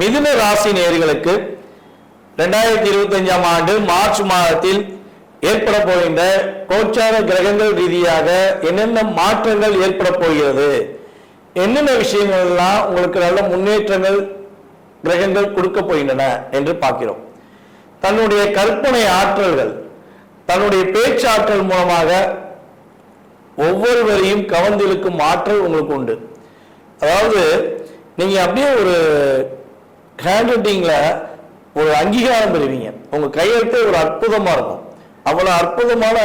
மிதுன ராசி நேர்களுக்கு ரெண்டாயிரத்தி இருபத்தஞ்சாம் ஆண்டு மார்ச் மாதத்தில் ஏற்பட போகின்ற கோச்சார கிரகங்கள் ரீதியாக என்னென்ன மாற்றங்கள் ஏற்பட போகிறது? என்னென்ன விஷயங்கள் எல்லாம் உங்களுக்கு நல்ல முன்னேற்றங்கள் கிரகங்கள் கொடுக்க போகின்றன என்று பார்க்கிறோம். தன்னுடைய கற்பனை ஆற்றல்கள் தன்னுடைய பேச்சாற்றல் மூலமாக ஒவ்வொருவரையும் கவர்ந்திழுக்கும் ஆற்றல் உங்களுக்கு உண்டு. அதாவது நீங்க அப்படியே ஒரு ஹேண்ட் ரைட்டிங்கில் ஒரு அங்கீகாரம் பெறுவீங்க. உங்கள் கையெழுத்து ஒரு அற்புதமாக இருக்கும். அவ்வளோ அற்புதமான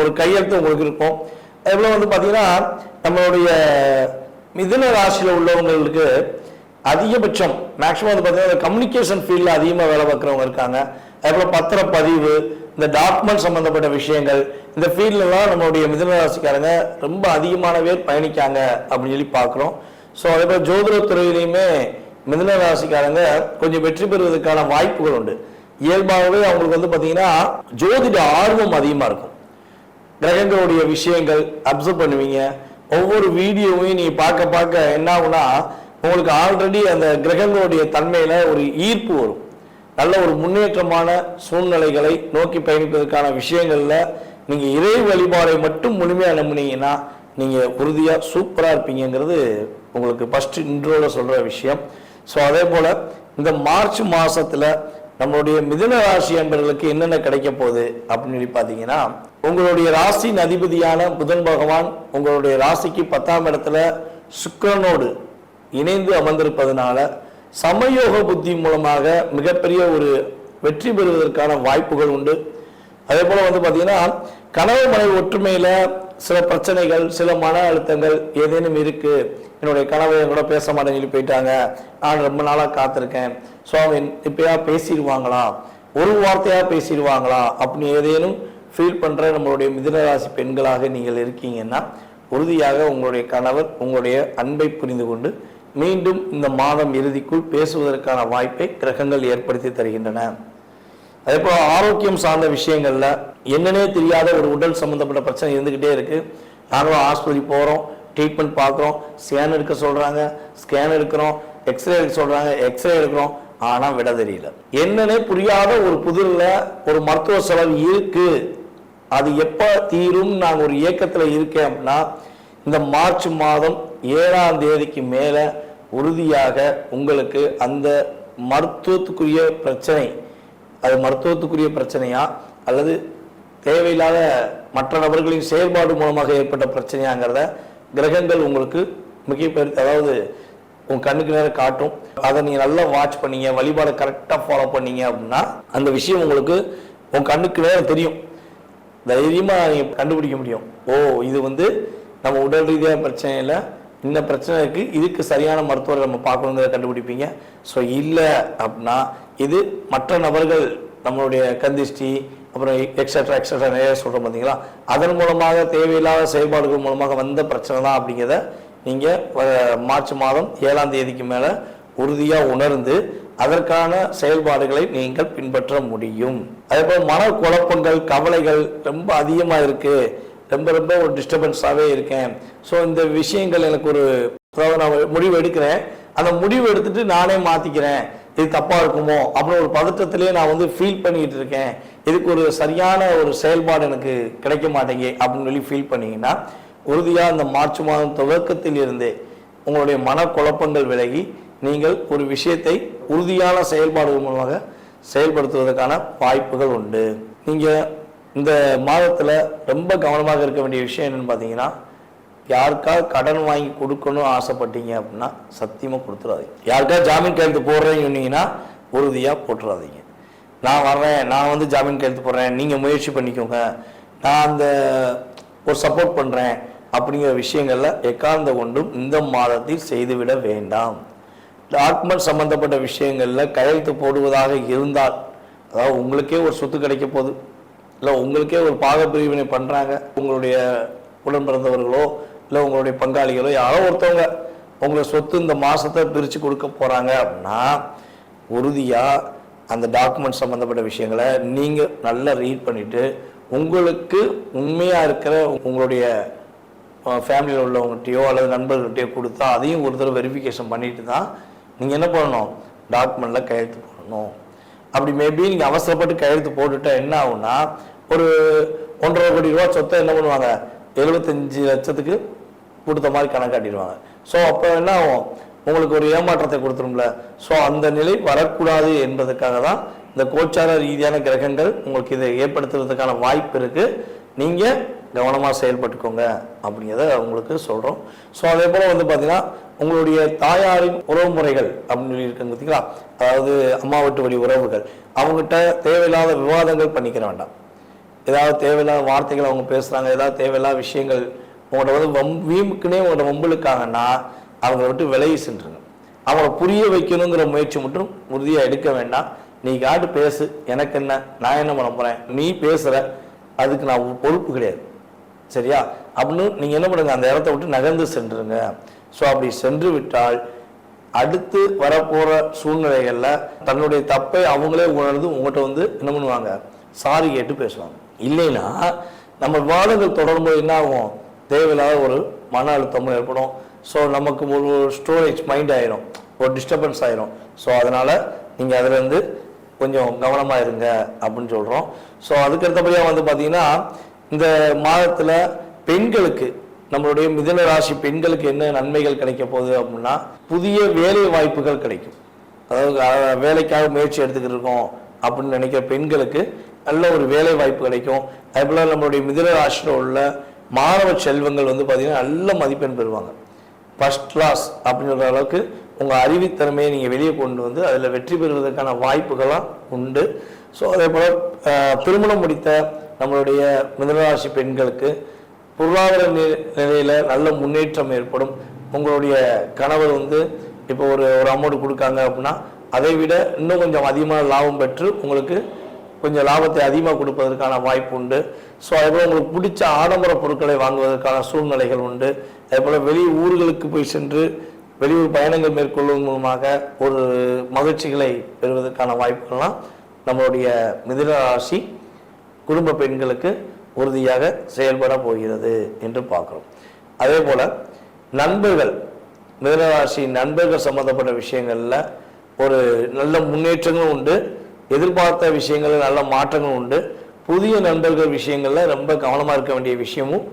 ஒரு கையெழுத்து உங்களுக்கு இருக்கும். அதுபோல வந்து பார்த்தீங்கன்னா நம்மளுடைய மிதுன ராசியில் உள்ளவங்களுக்கு அதிகபட்சம் மேக்ஸிமம் வந்து பார்த்தீங்கன்னா கம்யூனிகேஷன் ஃபீல்டில் அதிகமாக வேலை பார்க்குறவங்க இருக்காங்க. அதுபோல் பத்திரப்பதிவு இந்த டாக்குமெண்ட் சம்மந்தப்பட்ட விஷயங்கள் இந்த ஃபீல்டெலாம் நம்மளுடைய மிதனராசிக்காரங்க ரொம்ப அதிகமான பேர் பயணிக்காங்க அப்படின்னு சொல்லி பார்க்குறோம். ஸோ அதே போல் ஜோதிடத்துறையிலையுமே மிதன ராசிக்காரங்க கொஞ்சம் வெற்றி பெறுவதற்கான வாய்ப்புகள் உண்டு. இயல்பாகவே அவங்களுக்கு வந்து பார்த்தீங்கன்னா ஜோதிட ஆர்வம் அதிகமாக இருக்கும். கிரகங்களுடைய விஷயங்கள் அப்சர்வ் பண்ணுவீங்க. ஒவ்வொரு வீடியோவையும் நீ பார்க்க பார்க்க என்ன ஆகுனா உங்களுக்கு ஆல்ரெடி அந்த கிரகங்களுடைய தன்மையில ஒரு ஈர்ப்பு வரும். நல்ல ஒரு முன்னேற்றமான சூழ்நிலைகளை நோக்கி பயணிப்பதற்கான விஷயங்கள்ல நீங்க இறை வழிபாடை மட்டும் முழுமையாக நம்பினீங்கன்னா நீங்க உறுதியா சூப்பரா இருப்பீங்கங்கிறது உங்களுக்கு ஃபர்ஸ்ட் இன்றோட சொல்ற விஷயம். ஸோ அதே போல் இந்த மார்ச் மாதத்தில் நம்மளுடைய மிதுன ராசி அன்பர்களுக்கு என்னென்ன கிடைக்க போகுது அப்படின்னு சொல்லி பார்த்தீங்கன்னா உங்களுடைய ராசியின் அதிபதியான புதன் பகவான் உங்களுடைய ராசிக்கு பத்தாம் இடத்துல சுக்கிரனோடு இணைந்து அமர்ந்திருப்பதனால சமயோக புத்தி மூலமாக மிகப்பெரிய ஒரு வெற்றி பெறுவதற்கான வாய்ப்புகள் உண்டு. அதே போல் வந்து பார்த்தீங்கன்னா கனவு மனைவி ஒற்றுமையில் சில பிரச்சனைகள் சில மன அழுத்தங்கள் ஏதேனும் இருக்கு. என்னுடைய கனவை கூட பேச மாட்டேன்னு சொல்லி போயிட்டாங்க. நான் ரொம்ப நாளாக காத்திருக்கேன். ஸோ அவங்க இப்பயா பேசிடுவாங்களா? ஒரு வார்த்தையா பேசிடுவாங்களா? அப்படின்னு ஏதேனும் ஃபீல் பண்ணுற நம்மளுடைய மிதனராசி பெண்களாக நீங்கள் இருக்கீங்கன்னா உறுதியாக உங்களுடைய கணவர் உங்களுடைய அன்பை புரிந்து கொண்டு மீண்டும் இந்த மாதம் இறுதிக்குள் பேசுவதற்கான வாய்ப்பை கிரகங்கள் ஏற்படுத்தி தருகின்றன. அதே போல் ஆரோக்கியம் சார்ந்த விஷயங்களில் என்னன்னே தெரியாத ஒரு உடல் சம்மந்தப்பட்ட பிரச்சனை இருந்துக்கிட்டே இருக்குது நாங்களும் ஆஸ்பத்திரி போகிறோம் ட்ரீட்மெண்ட் பார்க்குறோம் ஸ்கேன் எடுக்க சொல்கிறாங்க ஸ்கேன் எடுக்கிறோம் எக்ஸ்ரே எடுக்க சொல்கிறாங்க எக்ஸ்ரே எடுக்கிறோம் ஆனால் விட தெரியல. என்னன்னே புரியாத ஒரு புதிரில் ஒரு மருத்துவ செலவு இருக்குது அது எப்போ தீரும் நாங்கள் ஒரு இயக்கத்தில் இருக்கேன் அப்படின்னா இந்த மார்ச் மாதம் ஏழாம் தேதிக்கு மேலே உறுதியாக உங்களுக்கு அந்த மருத்துவத்துக்குரிய பிரச்சனை அது மருத்துவத்துக்குரிய பிரச்சனையா? அல்லது தேவையில்லாத மற்ற நபர்களின் செயல்பாடு மூலமாக ஏற்பட்ட பிரச்சனையாங்கிறத கிரகங்கள் உங்களுக்கு மிகப்பெரு அதாவது உங்க கண்ணுக்கு நேரம் காட்டும். அதை நீங்க நல்லா வாட்ச் பண்ணீங்க வழிபாடை கரெக்டாக ஃபாலோ பண்ணீங்க அப்படின்னா அந்த விஷயம் உங்களுக்கு உங்க கண்ணுக்கு நேரம் தெரியும். தைரியமாக நீங்கள் கண்டுபிடிக்க முடியும். ஓ இது வந்து நம்ம உடல் ரீதியாக பிரச்சனை இல்லை இந்த பிரச்சனைக்கு இதுக்கு சரியான மருத்துவரை நம்ம பார்க்கணுங்கிறத கண்டுபிடிப்பீங்க. ஸோ இல்லை அப்படின்னா இது மற்ற நபர்கள் நம்மளுடைய கந்திஷ்டி அப்புறம் எக்ஸட்ரா எக்ஸட்ரா நிறைய சொல்கிறோம் பார்த்தீங்களா அதன் மூலமாக தேவையில்லாத செயல்பாடுகள் மூலமாக வந்த பிரச்சனை தான் அப்படிங்கிறத நீங்கள் மார்ச் மாதம் ஏழாம் தேதிக்கு மேலே உறுதியாக உணர்ந்து அதற்கான செயல்பாடுகளை நீங்கள் பின்பற்ற முடியும். அதே போல் மன குழப்பங்கள் கவலைகள் ரொம்ப அதிகமாக இருக்குது ரொம்ப ரொம்ப ஒரு டிஸ்டர்பன்ஸாகவே இருக்கேன். ஸோ இந்த விஷயங்கள் எனக்கு ஒரு அதாவது நான் முடிவு எடுக்கிறேன். அந்த முடிவு எடுத்துட்டு நானே மாற்றிக்கிறேன் இது தப்பாக இருக்குமோ? அப்படின்னு ஒரு பதற்றத்திலே நான் வந்து ஃபீல் பண்ணிக்கிட்டு இருக்கேன். இதுக்கு ஒரு சரியான ஒரு செயல்பாடு எனக்கு கிடைக்க மாட்டேங்க அப்படின்னு சொல்லி ஃபீல் பண்ணிங்கன்னா உறுதியாக இந்த மார்ச் மாதம் துவக்கத்தில் இருந்தே உங்களுடைய மனக்குழப்பங்கள் விலகி நீங்கள் ஒரு விஷயத்தை உறுதியான செயல்பாடுகள் மூலமாக செயல்படுத்துவதற்கான வாய்ப்புகள் உண்டு. நீங்கள் இந்த மாதத்தில் ரொம்ப கவனமாக இருக்க வேண்டிய விஷயம் என்னென்னு பார்த்தீங்கன்னா யாருக்காவது கடன் வாங்கி கொடுக்கணும்னு ஆசைப்பட்டீங்க அப்படின்னா சத்தியமாக கொடுத்துடாதீங்க யாருக்காவது ஜாமீன் கையெழுத்து போடுறேன்னு சொன்னீங்கன்னா உறுதியாக போட்டுறாதீங்க. நான் வர்றேன் நான் வந்து ஜாமீன் கையெழுத்து போடுறேன் நீங்கள் முயற்சி பண்ணிக்கோங்க. நான் அந்த ஒரு சப்போர்ட் பண்ணுறேன் அப்படிங்கிற விஷயங்களில் எக்கார்ந்த கொண்டும் இந்த மாதத்தில் செய்துவிட வேண்டாம். டாக்குமெண்ட் சம்பந்தப்பட்ட விஷயங்களில் கையெழுத்து போடுவதாக இருந்தால் அதாவது உங்களுக்கே ஒரு சொத்து கிடைக்க போகுது. இல்லை உங்களுக்கே ஒரு பாக பிரிவினை பண்ணுறாங்க உங்களுடைய உடன் பிறந்தவர்களோ இல்லை உங்களுடைய பங்காளிகளோ யாரோ ஒருத்தவங்க உங்களை சொத்து இந்த மாதத்தை பிரித்து கொடுக்க போகிறாங்க அப்படின்னா உறுதியாக அந்த டாக்குமெண்ட் சம்மந்தப்பட்ட விஷயங்களை நீங்கள் நல்லா ரீட் பண்ணிவிட்டு உங்களுக்கு உண்மையாக இருக்கிற உங்களுடைய ஃபேமிலியில் உள்ளவங்ககிட்டயோ அல்லது நண்பர்கள்ட்டையோ கொடுத்தா அதையும் ஒரு தடவை வெரிஃபிகேஷன் பண்ணிட்டு தான் நீங்கள் என்ன பண்ணணும்? டாக்குமெண்ட்டில் கையெழுத்து போடணும். அப்படி மேபி நீங்கள் அவசரப்பட்டு கையெழுத்து போட்டுட்டா என்ன ஆகும்னா ஒரு ஒன்றரை கோடி ரூபா சொத்தை என்ன பண்ணுவாங்க? எழுபத்தஞ்சு லட்சத்துக்கு கொடுத்த மாதிரி கணக்காட்டிடுவாங்க ஸோ அப்போ என்ன ஆகும்? உங்களுக்கு ஒரு ஏமாற்றத்தை கொடுத்துரும்ல. ஸோ அந்த நிலை வரக்கூடாது என்பதற்காக தான் இந்த கோச்சார ரீதியான கிரகங்கள் உங்களுக்கு இதை ஏற்படுத்துறதுக்கான வாய்ப்பு இருக்குது நீங்கள் கவனமாக செயல்பட்டுக்கோங்க அப்படிங்கிறத உங்களுக்கு சொல்கிறோம் ஸோ அதே போல் வந்து பார்த்திங்கன்னா உங்களுடைய தாயாரின் உறவு முறைகள் அப்படின்னு சொல்லி இருக்காங்க பார்த்தீங்களா? அதாவது அம்மா வீட்டு வழி உறவுகள். அவங்ககிட்ட தேவையில்லாத விவாதங்கள் பண்ணிக்கிற வேண்டாம். ஏதாவது தேவையில்லாத வார்த்தைகள் அவங்க பேசுகிறாங்க ஏதாவது தேவையில்லாத விஷயங்கள் உங்கள்ட்ட வந்து வம் வீம்புக்குனே உங்களோட வம்புழுக்காங்கன்னா அவங்கள விட்டு விலகி சென்றுங்க அவங்கள புரிய வைக்கணுங்கிற முயற்சி மட்டும் உறுதியாக எடுக்க வேண்டாம். நீ காட்டு பேசு எனக்கு என்ன நான் என்ன பண்ண போகிறேன் நீ பேசுகிற அதுக்கு நான் பொறுப்பு கிடையாது. சரியா? அப்படின்னு நீங்கள் என்ன பண்ணுங்க அந்த இடத்த விட்டு நகர்ந்து சென்றுருங்க. ஸோ அப்படி சென்று விட்டால் அடுத்து வரப்போகிற சூழ்நிலைகளில் தன்னுடைய தப்பை அவங்களே உணர்ந்து உங்கள்கிட்ட வந்து என்ன பண்ணுவாங்க? சாரி கேட்டு பேசுவாங்க. இல்லைன்னா நம்ம விவாதங்கள் தொடரும்போது என்ன ஆகும்? தேவையில்லாத ஒரு மன அழுத்தமும் ஏற்படும். ஸோ நமக்கு ஒரு ஸ்டோரேஜ் மைண்ட் ஆயிரும். ஒரு டிஸ்டர்பன்ஸ் ஆயிரும். ஸோ அதனால நீங்கள் அதுலேருந்து கொஞ்சம் கவனமாக இருங்க அப்படின்னு சொல்கிறோம் ஸோ அதுக்கடுத்தபடியாக வந்து பார்த்திங்கன்னா இந்த மாதத்தில் பெண்களுக்கு நம்மளுடைய மிதன ராசி பெண்களுக்கு என்ன நன்மைகள் கிடைக்க போகுது அப்படின்னா புதிய வேலை வாய்ப்புகள் கிடைக்கும். அதாவது வேலைக்காக முயற்சி எடுத்துக்கிட்டு இருக்கோம் அப்படின்னு நினைக்கிற பெண்களுக்கு நல்ல ஒரு வேலை வாய்ப்பு கிடைக்கும். அதே போல் நம்மளுடைய மிதன ராசியில் உள்ள மாணவ செல்வங்கள் வந்து பார்த்தீங்கன்னா நல்ல மதிப்பெண் பெறுவாங்க. ஃபர்ஸ்ட் கிளாஸ் அப்படின்ற அளவுக்கு உங்கள் அறிவுத்திறமையை நீங்கள் வெளியே கொண்டு வந்து அதில் வெற்றி பெறுவதற்கான வாய்ப்புகள்லாம் உண்டு. ஸோ அதே போல் திருமணம் முடித்த நம்மளுடைய மிதனராசி பெண்களுக்கு பொருளாதார நிலையில் நல்ல முன்னேற்றம் ஏற்படும். உங்களுடைய கணவர் வந்து இப்போ ஒரு ஒரு அமௌண்ட் கொடுக்காங்க அப்படின்னா அதை விட இன்னும் கொஞ்சம் அதிகமாக லாபம் பெற்று உங்களுக்கு கொஞ்சம் லாபத்தை அதிகமாக கொடுப்பதற்கான வாய்ப்பு உண்டு. ஸோ அதேபோல் உங்களுக்கு பிடிச்ச ஆடம்பர பொருட்களை வாங்குவதற்கான சூழ்நிலைகள் உண்டு. அதே போல் வெளி ஊர்களுக்கு போய் சென்று வெளியூர் பயணங்கள் மேற்கொள்வதன் மூலமாக ஒரு மகிழ்ச்சிகளை பெறுவதற்கான வாய்ப்புகள்லாம் நம்மளுடைய மிதுன ராசி குடும்ப பெண்களுக்கு உறுதியாக செயல்பட போகிறது என்று பார்க்குறோம். அதே போல் நண்பர்கள் மிதனராசி நண்பர்கள் சம்பந்தப்பட்ட விஷயங்களில் ஒரு நல்ல முன்னேற்றங்களும் உண்டு எதிர்பார்த்த விஷயங்களில் நல்ல மாற்றங்களும் உண்டு. புதிய நண்பர்கள் விஷயங்களில் ரொம்ப கவனமாக இருக்க வேண்டிய விஷயமும்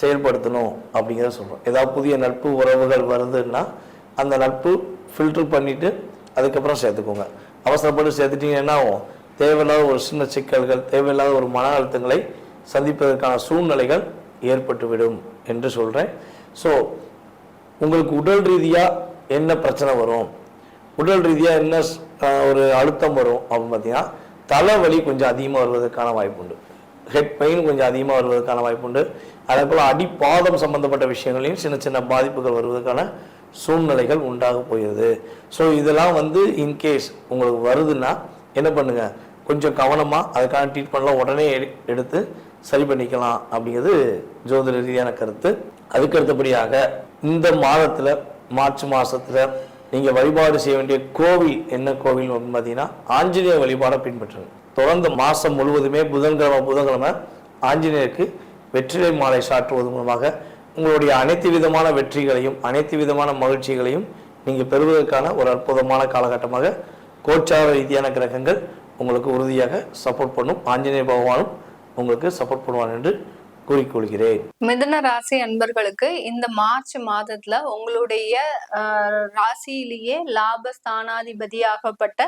செயல்படுத்தணும் அப்படிங்கிறத சொல்கிறோம் ஏதாவது புதிய நட்பு உறவுகள் வருதுன்னா அந்த நட்பு ஃபில்டர் பண்ணிவிட்டு அதுக்கப்புறம் சேர்த்துக்கோங்க. அவசரப்பட்டு சேர்த்துட்டீங்கன்னா தேவையில்லாத ஒரு சின்ன சிக்கல்கள் தேவையில்லாத ஒரு மன அழுத்தங்களை சந்திப்பதற்கான சூழ்நிலைகள் ஏற்பட்டுவிடும் என்று சொல்கிறேன் ஸோ உங்களுக்கு உடல் ரீதியாக என்ன பிரச்சனை வரும்? உடல் ரீதியாக என்ன ஒரு அழுத்தம் வரும் அப்படின்னு பார்த்தீங்கன்னா தலைவலி கொஞ்சம் அதிகமாக வருவதற்கான வாய்ப்பு உண்டு. ஹெட் பெயின் கொஞ்சம் அதிகமாக வருவதற்கான வாய்ப்பு உண்டு. அதே போல் அடிப்பாதம் சம்பந்தப்பட்ட விஷயங்களையும் சின்ன சின்ன பாதிப்புகள் வருவதற்கான சூழ்நிலைகள் உண்டாக போயிருது ஸோ இதெல்லாம் வந்து இன்கேஸ் உங்களுக்கு வருதுன்னா என்ன பண்ணுங்கள் கொஞ்சம் கவனமாக அதுக்கான ட்ரீட்மெண்ட்லாம் உடனே எடுத்து சரி பண்ணிக்கலாம் அப்படிங்கிறது ஜோதிட ரீதியான கருத்து. அதுக்கு அடுத்தபடியாக இந்த மாதத்தில் மார்ச் மாதத்தில் நீங்கள் வழிபாடு செய்ய வேண்டிய கோவில் என்ன கோவில் அப்படின்னு பார்த்தீங்கன்னா ஆஞ்சநேய வழிபாடை பின்பற்றுங்க. தொடர்ந்து மாதம் முழுவதுமே புதன்கிழமை புதன்கிழமை ஆஞ்சநேயருக்கு வெற்றிலை மாலை சாற்றுவது மூலமாக உங்களுடைய அனைத்து விதமான வெற்றிகளையும் அனைத்து விதமான மகிழ்ச்சிகளையும் நீங்கள் பெறுவதற்கான ஒரு அற்புதமான காலகட்டமாக கோச்சார ரீதியான கிரகங்கள் உங்களுக்கு உறுதியாக சப்போர்ட் பண்ணும். ஆஞ்சநேய பகவானும் உங்களுக்கு சப்போர்ட் பண்ணுவான் என்று கூறிக்கொள்கிறேன். மிதன ராசி அன்பர்களுக்கு இந்த மார்ச் மாதத்துல உங்களுடைய ராசியிலேயே லாப ஸ்தானாதிபதியாகப்பட்ட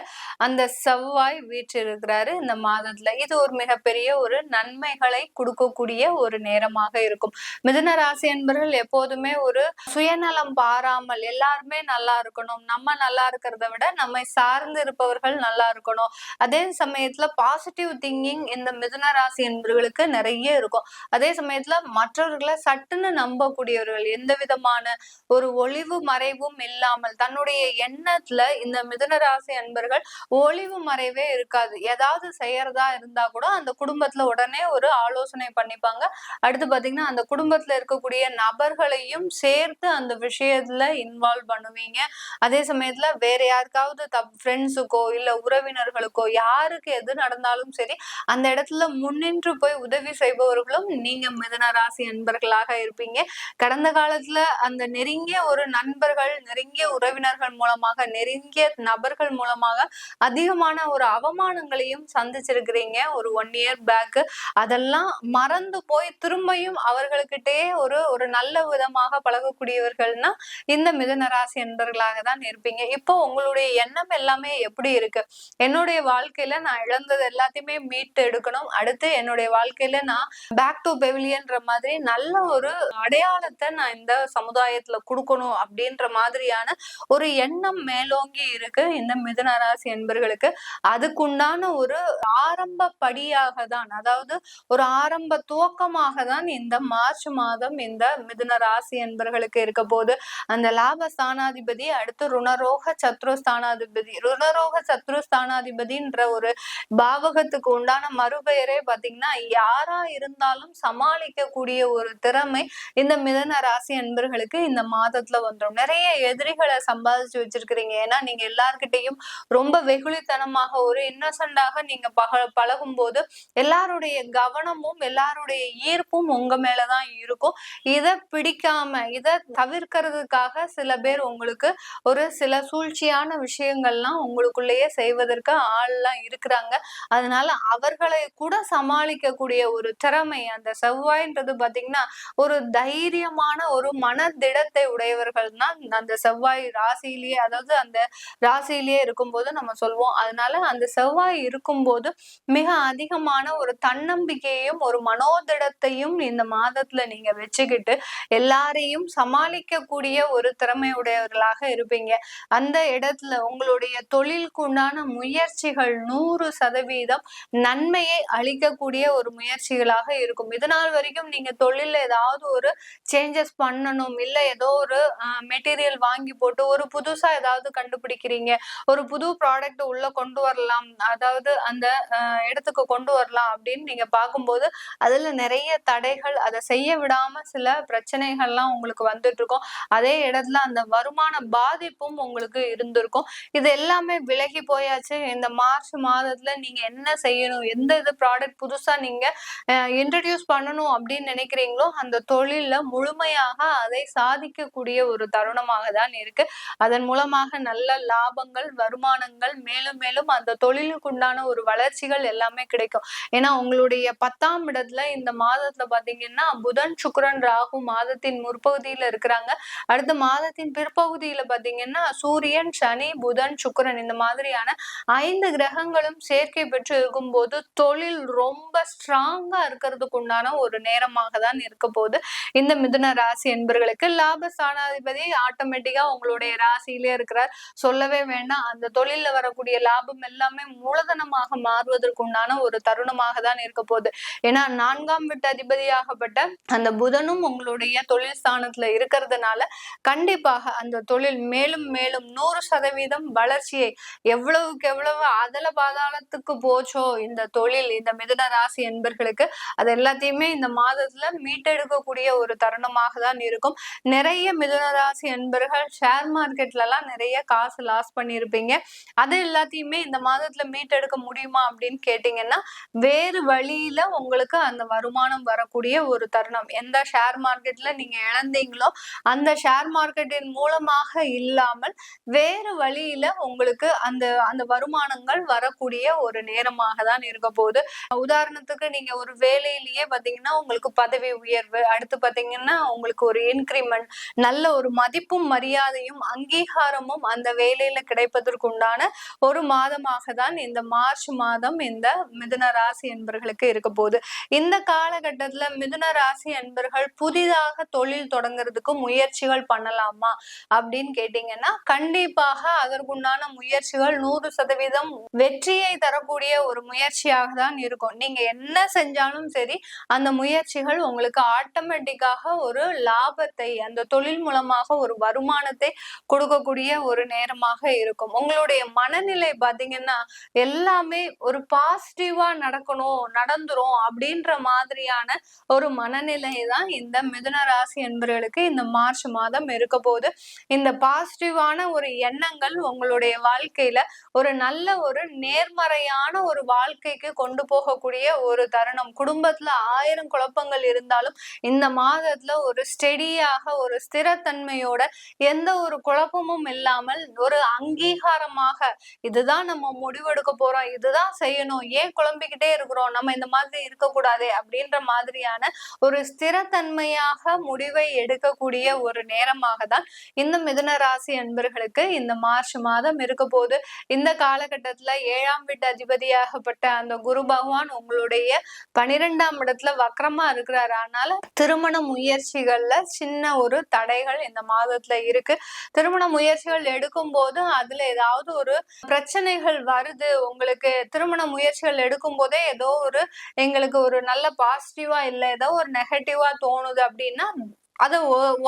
அந்த செவ்வாய் வீற்றிருக்கிறாரு இந்த மாதத்துல. இது ஒரு மிகப்பெரிய ஒரு நன்மைகளை கொடுக்கக்கூடிய ஒரு நேரமாக இருக்கும். மிதன ராசி அன்பர்கள் எப்போதுமே ஒரு சுயநலம் பாராமல் எல்லாருமே நல்லா இருக்கணும் நம்ம நல்லா இருக்கிறத விட நம்மை சார்ந்து இருப்பவர்கள் நல்லா இருக்கணும். அதே சமயத்துல பாசிட்டிவ் திங்கிங் இந்த மிதுன ராசி என்பவர்களுக்கு நிறைய இருக்கும். அதே சமயத்துல மற்றவர்களை சட்டுன்னு நம்பக்கூடியவர்கள் எந்த விதமான ஒரு ஒளிவு மறைவும் இல்லாமல் தன்னுடைய எண்ணத்துல இந்த மிதுன ராசி அன்பர்கள் ஒளிவு மறைவே இருக்காது. ஏதாவது செய்யறதா இருந்தா கூட அந்த குடும்பத்துல உடனே ஒரு ஆலோசனை பண்ணிப்பாங்க. அடுத்து பாத்தீங்கன்னா அந்த குடும்பத்துல இருக்கக்கூடிய நபர்களையும் சேர்த்து அந்த விஷயத்துல இன்வால்வ் பண்ணுவீங்க. அதே சமயத்துல வேற யாருக்காவது தப் ஃப்ரெண்ட்ஸுக்கோ இல்ல உறவினர்களுக்கோ யாருக்கு எது நடந்தாலும் சரி அந்த இடத்துல முன்னின்று போய் உதவி செய்பவர்களும் நீங்க நீங்க மிதன ராசி அன்பர்களாக இருப்பீங்க. கடந்த காலத்துல அந்த நெருங்கிய ஒரு நண்பர்கள் நெருங்கிய உறவினர்கள் மூலமாக நெருங்கிய நபர்கள் மூலமாக அதிகமான ஒரு அவமானங்களையும் சந்திச்சிருக்கிறீங்க. ஒரு ஒன் இயர் பேக் அதெல்லாம் மறந்து போய் திரும்பியும் அவர்களுக்கிட்டே ஒரு ஒரு நல்ல விதமாக பழகக்கூடியவர்கள்னா இந்த மிதன ராசி என்பர்களாக தான் இருப்பீங்க. இப்போ உங்களுடைய எண்ணம் எல்லாமே எப்படி இருக்கு? என்னுடைய வாழ்க்கையில நான் இழந்தது எல்லாத்தையுமே மீட்டு எடுக்கணும் அடுத்து என்னுடைய வாழ்க்கையில நான் பேக் டு பெவிலியன்ற மாதிரி நல்ல ஒரு அடையாளத்தை நான் இந்த சமுதாயத்துல கொடுக்கணும் அப்படின்ற மாதிரியான ஒரு எண்ணம் மேலோங்கி இருக்கு இந்த மிதுன ராசி என்பர்களுக்கு. அதுக்குண்டான ஒரு ஆரம்ப படியாக தான் அதாவது ஒரு ஆரம்ப துவக்கமாக தான் இந்த மார்ச் மாதம் இந்த மிதுன ராசி என்பர்களுக்கு இருக்க போது அந்த லாப ஸ்தானாதிபதி அடுத்து ருணரோக சத்ரு ஸ்தானாதிபதி ருணரோக சத்ரு ஸ்தானாதிபதின்ற ஒரு பாவகத்துக்கு உண்டான மறுபெயரே பாத்தீங்கன்னா யாரா இருந்தாலும் சமாளிக்கக்கூடிய ஒரு திறமை இந்த மிதன ராசி அன்பர்களுக்கு இந்த மாதத்துல வந்துடும் நிறைய எதிரிகளை சம்பாதிச்சு வச்சிருக்கிறீங்க. ஏன்னா நீங்க எல்லார்கிட்டையும் ரொம்ப வெகுளித்தனமாக ஒரு இன்னசென்டாக நீங்க பக பழகும் போது எல்லாருடைய கவனமும் எல்லாருடைய ஈர்ப்பும் உங்க மேலதான் இருக்கும். இதை பிடிக்காம இதை தவிர்க்கிறதுக்காக சில பேர் உங்களுக்கு ஒரு சில சூழ்ச்சியான விஷயங்கள்லாம் உங்களுக்குள்ளேயே செய்வதற்கு ஆள்லாம் இருக்கிறாங்க. அதனால அவர்களை கூட சமாளிக்கக்கூடிய ஒரு திறமை அந்த செவ்வாய்ன்றது பாத்தீங்கன்னா ஒரு தைரியமான ஒரு மனதிடத்தை உடையவர்கள் தான் அந்த செவ்வாய் ராசியிலேயே அதாவது அந்த ராசியிலேயே இருக்கும்போது நம்ம சொல்வோம். அதனால அந்த செவ்வாய் இருக்கும்போது மிக அதிகமான ஒரு தன்னம்பிக்கையையும் ஒரு மனோதிடத்தையும் இந்த மாதத்துல நீங்க வச்சுக்கிட்டு எல்லாரையும் சமாளிக்கக்கூடிய ஒரு திறமையுடையவர்களாக இருப்பீங்க. அந்த இடத்துல உங்களுடைய தொழிலுக்கு உண்டான முயற்சிகள் நூறு சதவீதம் நன்மையை அளிக்கக்கூடிய ஒரு முயற்சிகளாக இருக்கும். இது நாள் வரைக்கும் நீங்க தொழில்ல ஏதாவது ஒரு சேஞ்சஸ் பண்ணணும். இல்ல ஏதோ ஒரு மெட்டீரியல் வாங்கி போட்டு ஒரு புதுசா ஏதாவது கண்டுபிடிக்கிறீங்க. ஒரு புது ப்ராடக்ட் உள்ள கொண்டு வரலாம். அதாவது அந்த இடத்துக்கு கொண்டு வரலாம் அப்படின்னு நீங்க பார்க்கும்போது அதுல நிறைய தடைகள் அதை செய்ய விடாம சில பிரச்சனைகள்லாம் உங்களுக்கு வந்துட்டு இருக்கும் அதே இடத்துல அந்த வருமான பாதிப்பும் உங்களுக்கு இருந்திருக்கும். இது எல்லாமே விலகி போயாச்சு. இந்த மார்ச் மாதத்துல நீங்க என்ன செய்யணும்? எந்த இது ப்ராடக்ட் புதுசா நீங்க இன்ட்ரடியூஸ் பண்ணணும் அப்படின்னு நினைக்கிறீங்களோ அந்த தொழில்ல முழுமையாக அதை சாதிக்கக்கூடிய ஒரு தருணமாக தான் இருக்கு. அதன் மூலமாக நல்ல லாபங்கள் வருமானங்கள் மேலும் மேலும் அந்த தொழிலுக்கு உண்டான ஒரு வளர்ச்சிகள் எல்லாமே கிடைக்கும். ஏன்னா உங்களுடைய பத்தாம் இடத்துல இந்த மாதத்துல பாத்தீங்கன்னா புதன் சுக்ரன் ராகு மாதத்தின் முற்பகுதியில இருக்கிறாங்க. அடுத்த மாதத்தின் பிற்பகுதியில பாத்தீங்கன்னா சூரியன் சனி புதன் சுக்கரன் இந்த மாதிரியான ஐந்து கிரகங்களும் சேர்க்கை பெற்று இருக்கும்போது தொழில் ரொம்ப ஸ்ட்ராங்கா இருக்கிறதுக்கு உண்டான ஒரு நேரமாக தான் இருக்க போகுது. இந்த மிதுன ராசி என்பர்களுக்கு லாப ஸ்தானாதிபதி ஆட்டோமேட்டிக்கா உங்களுடைய ராசியிலே இருக்கிறார். சொல்லவே வேண்டாம் அந்த தொழில்ல வரக்கூடிய லாபம் எல்லாமே மூலதனமாக மாறுவதற்கு உண்டான ஒரு தருணமாக தான் இருக்க போகுது. ஏன்னா நான்காம் வீட்டு அதிபதியாகப்பட்ட அந்த புதனும் உங்களுடைய தொழில் ஸ்தானத்துல இருக்கிறதுனால கண்டிப்பாக அந்த தொழில் மேலும் மேலும் நூறு சதவீதம் வளர்ச்சியை எவ்வளவுக்கு எவ்வளவு அதல பாதாளத்துக்கு போச்சோ இந்த தொழில் இந்த மிதுன ராசி என்பர்களுக்கு அது எல்லாத்தையுமே இந்த மாதத்துல மீட்டெடுக்கக்கூடிய ஒரு தருணமாக தான் இருக்கும். நிறைய மிதுனராசி என்பர்கள் ஷேர் மார்க்கெட்ல எல்லாம் நிறைய காசு லாஸ் பண்ணியிருப்பீங்க அது எல்லாத்தையுமே இந்த மாதத்துல மீட்டெடுக்க முடியுமா அப்படின்னு கேட்டீங்கன்னா வேறு வழியில உங்களுக்கு அந்த வருமானம் வரக்கூடிய ஒரு தருணம். எந்த ஷேர் மார்க்கெட்ல நீங்க இழந்தீங்களோ அந்த ஷேர் மார்க்கெட்டின் மூலமாக இல்லாமல் வேறு வழியில உங்களுக்கு அந்த அந்த வருமானங்கள் வரக்கூடிய ஒரு நேரமாக தான் இருக்க போகுது. உதாரணத்துக்கு நீங்க ஒரு வேலையிலேயே பாத்தீங்கன்னா உங்களுக்கு பதவி உயர்வு அடுத்து பாத்தீங்கன்னா உங்களுக்கு ஒரு இன்கிரிமெண்ட் நல்ல ஒரு மதிப்பும் மரியாதையும் அங்கீகாரமும் அந்த வேலையில கிடைப்பதற்கு உண்டான ஒரு மாதமாக தான் இந்த மார்ச் மாதம் இந்த மிதுன ராசி என்பர்களுக்கு இருக்க போகுது. இந்த காலகட்டத்துல மிதுன ராசி என்பர்கள் புதிதாக தொழில் தொடங்குறதுக்கு முயற்சிகள் பண்ணலாமா அப்படின்னு கேட்டீங்கன்னா கண்டிப்பாக அதற்குண்டான முயற்சிகள் நூறு சதவீதம் வெற்றியை தரக்கூடிய ஒரு முயற்சியாக தான் இருக்கும். நீங்க என்ன செஞ்சாலும் சரி அந்த முயற்சிகள் உங்களுக்கு ஆட்டோமேட்டிக்காக ஒரு லாபத்தை அந்த தொழில் மூலமாக ஒரு வருமானத்தை கொடுக்கக்கூடிய ஒரு நேரமாக இருக்கும். உங்களுடைய மனநிலை பாத்தீங்கன்னா எல்லாமே ஒரு பாசிட்டிவா நடக்கணும் நடந்துரும் அப்படின்ற மாதிரியான ஒரு மனநிலை தான் இந்த மிதுன ராசி என்பவர்களுக்கு இந்த மார்ச் மாதம் இருக்க போது இந்த பாசிட்டிவான ஒரு எண்ணங்கள் உங்களுடைய வாழ்க்கையில ஒரு நல்ல ஒரு நேர்மறையான ஒரு வாழ்க்கைக்கு கொண்டு போகக்கூடிய ஒரு தருணம். குடும்பத்துல ஆயிரம் குழப்பங்கள் இருந்தாலும் இந்த மாதத்துல ஒரு ஸ்டெடியாக ஒரு ஸ்திரத்தன்மையோட எந்த ஒரு குழப்பமும் இல்லாமல் ஒரு அங்கீகாரமாக இதுதான் நம்ம முடிவெடுக்க போறோம் இதுதான் செய்யணும் ஏன் குழம்பிக்கிட்டே இருக்கிறோம் நம்ம இந்த மாதிரி இருக்கக்கூடாது அப்படின்ற மாதிரியான ஒரு ஸ்திரத்தன்மையாக முடிவை எடுக்கக்கூடிய ஒரு நேரமாக தான் இந்த மிதுன ராசி அன்பர்களுக்கு இந்த மார்ச் மாதம் இருக்க போது இந்த காலகட்டத்துல ஏழாம் வீட்டு அதிபதியாகப்பட்ட அந்த குரு பகவான் உங்களுடைய பனிரெண்டாம் இடத்துல வக்கரமா இருக்கிறாரு. அதனால திருமண முயற்சிகள்ல சின்ன ஒரு தடைகள் இந்த மாதத்துல இருக்கு. திருமண முயற்சிகள் எடுக்கும் போது அதுல ஏதாவது ஒரு பிரச்சனைகள் வருது. உங்களுக்கு திருமண முயற்சிகள் எடுக்கும் போதே ஏதோ ஒரு எங்களுக்கு ஒரு நல்ல பாசிட்டிவா இல்ல ஏதோ ஒரு நெகட்டிவா தோணுது அப்படின்னா அதை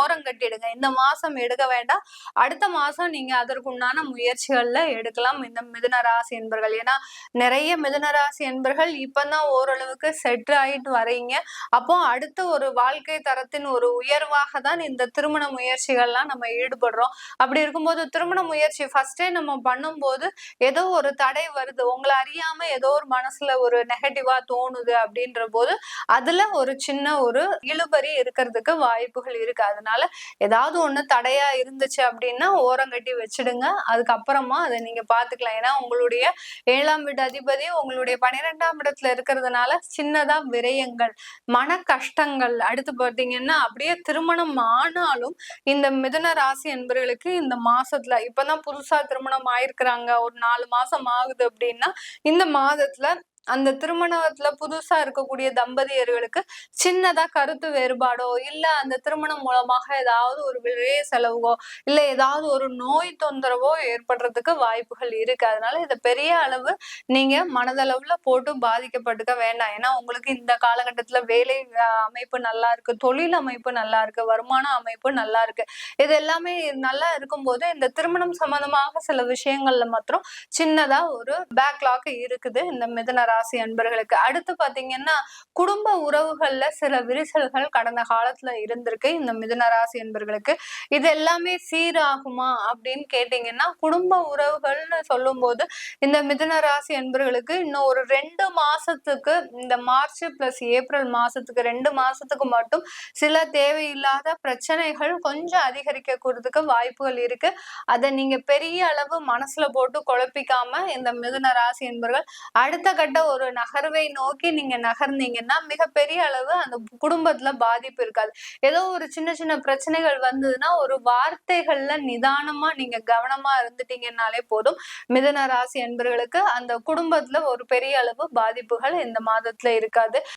ஓரம் கட்டிடுங்க. இந்த மாசம் எடுக்க வேண்டாம். அடுத்த மாசம் நீங்க அதற்குண்டான முயற்சிகள்ல எடுக்கலாம். இந்த மிதுன ராசி என்பர்கள். ஏன்னா நிறைய மிதுன ராசி என்பர்கள் இப்பதான் ஓரளவுக்கு செட் ஆயிட்டு வரீங்க அப்போ அடுத்த ஒரு வாழ்க்கை தரத்தின் ஒரு உயர்வாக தான் இந்த திருமண முயற்சிகள்லாம் நம்ம ஈடுபடுறோம். அப்படி இருக்கும்போது திருமண முயற்சி ஃபர்ஸ்டே நம்ம பண்ணும்போது ஏதோ ஒரு தடை வருது. உங்களை அறியாம ஏதோ ஒரு மனசுல ஒரு நெகட்டிவா தோணுது அப்படின்ற போது அதுல ஒரு சின்ன ஒரு இழுபறி இருக்கிறதுக்கு வாய்ப்பு வாய்ப்புகள் இருக்கு. அதனால ஏதாவது ஒண்ணு தடையா இருந்துச்சு அப்படின்னா ஓரங்கட்டி வச்சிடுங்க. அதுக்கப்புறமா அதை நீங்க பாத்துக்கலாம். ஏன்னா உங்களுடைய ஏழாம் வீட்டு அதிபதி உங்களுடைய பன்னிரெண்டாம் இடத்துல இருக்கிறதுனால சின்னதா விரயங்கள் மன கஷ்டங்கள். அடுத்து பார்த்தீங்கன்னா அப்படியே திருமணம் ஆனாலும் இந்த மிதன ராசி என்பவர்களுக்கு இந்த மாசத்துல இப்பதான் புதுசா திருமணம் ஆயிருக்கிறாங்க. ஒரு நாலு மாசம் ஆகுது அப்படின்னா இந்த மாதத்துல அந்த திருமணத்துல புதுசா இருக்கக்கூடிய தம்பதியர்களுக்கு சின்னதா கருத்து வேறுபாடோ இல்ல அந்த திருமணம் மூலமாக ஏதாவது ஒரு விரைய செலவோ இல்ல ஏதாவது ஒரு நோய் தொந்தரவோ ஏற்படுறதுக்கு வாய்ப்புகள் இருக்கு. அதனால இதை பெரிய அளவு நீங்க மனதளவுல போட்டு பாதிக்கப்பட்டுக்க வேண்டாம். ஏன்னா உங்களுக்கு இந்த காலகட்டத்துல வேலை அமைப்பு நல்லா இருக்கு தொழில் அமைப்பு நல்லா இருக்கு வருமான அமைப்பு நல்லா இருக்கு. இது எல்லாமே நல்லா இருக்கும்போது இந்த திருமணம் சம்பந்தமாக சில விஷயங்கள்ல மாத்திரம் சின்னதா ஒரு பேக்லாக் இருக்குது. இந்த மிதனரா ராசி அன்பர்களுக்கு. அடுத்து பாத்தீங்கன்னா குடும்ப உறவுகள்ல சில விரிசல்கள் கடந்த காலத்துல இருந்திருக்கு. இந்த மிதுன ராசி அன்பர்களுக்கு. இது எல்லாமே சீராகுமா அப்படின்னு கேட்டீங்கன்னா குடும்ப உறவுகள்னு சொல்லும் போது இந்த மிதுன ராசி அன்பர்களுக்கு இன்னும் ஒரு ரெண்டு மாசத்துக்கு இந்த மார்ச் பிளஸ் ஏப்ரல் மாசத்துக்கு ரெண்டு மாசத்துக்கு மட்டும் சில தேவையில்லாத பிரச்சனைகள் கொஞ்சம் அதிகரிக்க கூறதுக்கு வாய்ப்புகள் இருக்கு. அதை நீங்க பெரிய அளவு மனசுல போட்டு குழப்பிக்காம இந்த மிதுன ராசி என்பவர்கள் அடுத்த கட்ட ஒரு நகர்வை நோக்கி நீங்க நகர்ந்தீங்கன்னா மிகப்பெரிய அளவு அந்த குடும்பத்துல பாதிப்பு இருக்காது. ஏதோ ஒரு சின்ன சின்ன பிரச்சனைகள் வந்ததுன்னா ஒரு வார்த்தைகள்ல நிதானமா நீங்க கவனமா இருந்துட்டீங்கன்னாலே போதும். மிதன ராசி என்பவர்களுக்கு அந்த குடும்பத்துல ஒரு பெரிய அளவு பாதிப்புகள் இந்த மாதத்துல இருக்காது.